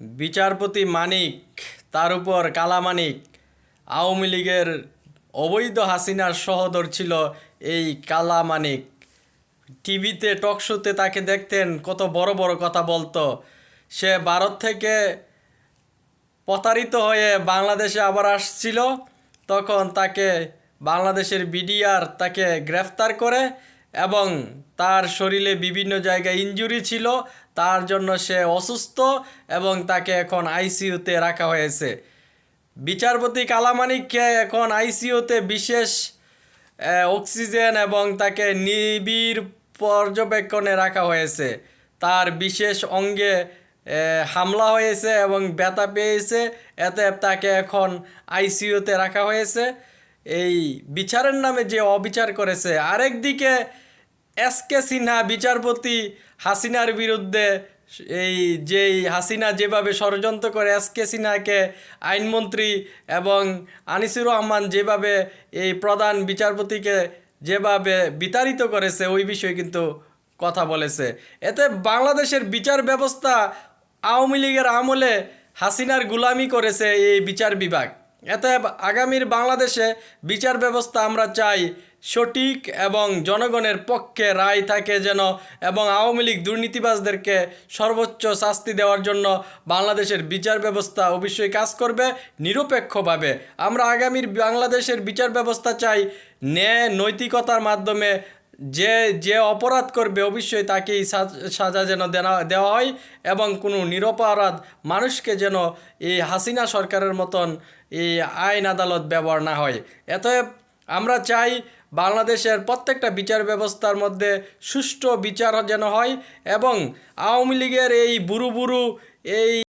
বিচারপতি মানিক, তার উপর কালামানিক আওয়ামী লীগের অবৈধ হাসিনার সহদর ছিল এই কালামানিক টিভিতে, টক শোতে তাকে দেখতেন, কত বড় বড় কথা বলতো। সে ভারত থেকে প্রতারিত হয়ে বাংলাদেশে আবার আসছিল। তখন তাকে বাংলাদেশের বিডিআর তাকে গ্রেফতার করে এবং তার শরীরে বিভিন্ন জায়গায় ইঞ্জুরি ছিল, তার জন্য সে অসুস্থ এবং তাকে এখন আইসিইউতে রাখা হয়েছে। বিচারপতি কালামানিককে এখন আইসিইউতে বিশেষ অক্সিজেন এবং তাকে নিবিড় পর্যবেক্ষণে রাখা হয়েছে। তার বিশেষ অঙ্গে হামলা হয়েছে এবং ব্যথা পেয়েছে, এতে তাকে এখন আইসিইউতে রাখা হয়েছে। এই বিচারের নামে যে অবিচার করেছে আরেকদিকে এস কে সিনহা, বিচারপতি হাসিনার বিরুদ্ধে এই যেই হাসিনা যেভাবে ষড়যন্ত্র করে, এস কে সিনহাকে আইনমন্ত্রী এবং আনিসুর রহমান যেভাবে এই প্রধান বিচারপতিকে যেভাবে বিতাড়িত করেছে, ওই বিষয়ে কিন্তু কথা বলেছে। এতে বাংলাদেশের বিচার ব্যবস্থা আওয়ামী লীগের আমলে হাসিনার গুলামি করেছে এই বিচার বিভাগ। এতে আগামীর বাংলাদেশে বিচার ব্যবস্থা আমরা চাই, সঠিক এবং জনগণের পক্ষে রায় থাকে যেন এবং আওয়ামী লীগ দুর্নীতিবাজদেরকে সর্বোচ্চ শাস্তি দেওয়ার জন্য বাংলাদেশের বিচার ব্যবস্থা অবশ্যই কাজ করবে নিরপেক্ষভাবে। আমরা আগামীর বাংলাদেশের বিচার ব্যবস্থা চাই ন্যায়, নৈতিকতার মাধ্যমে যে যে অপরাধ করবে অবশ্যই তাকেই সা- সাজা যেন দেওয়া হয় এবং কোনো নিরপরাধ মানুষকে যেন এই হাসিনা সরকারের মতন এই আইন আদালত ব্যবহার না হয়। এতএব আমরা চাই বাংলাদেশের প্রত্যেকটা বিচার ব্যবস্থার মধ্যে সুষ্ঠু বিচার যেন হয় এবং আওয়ামী লীগের এই বুড়ু বুড়ু এই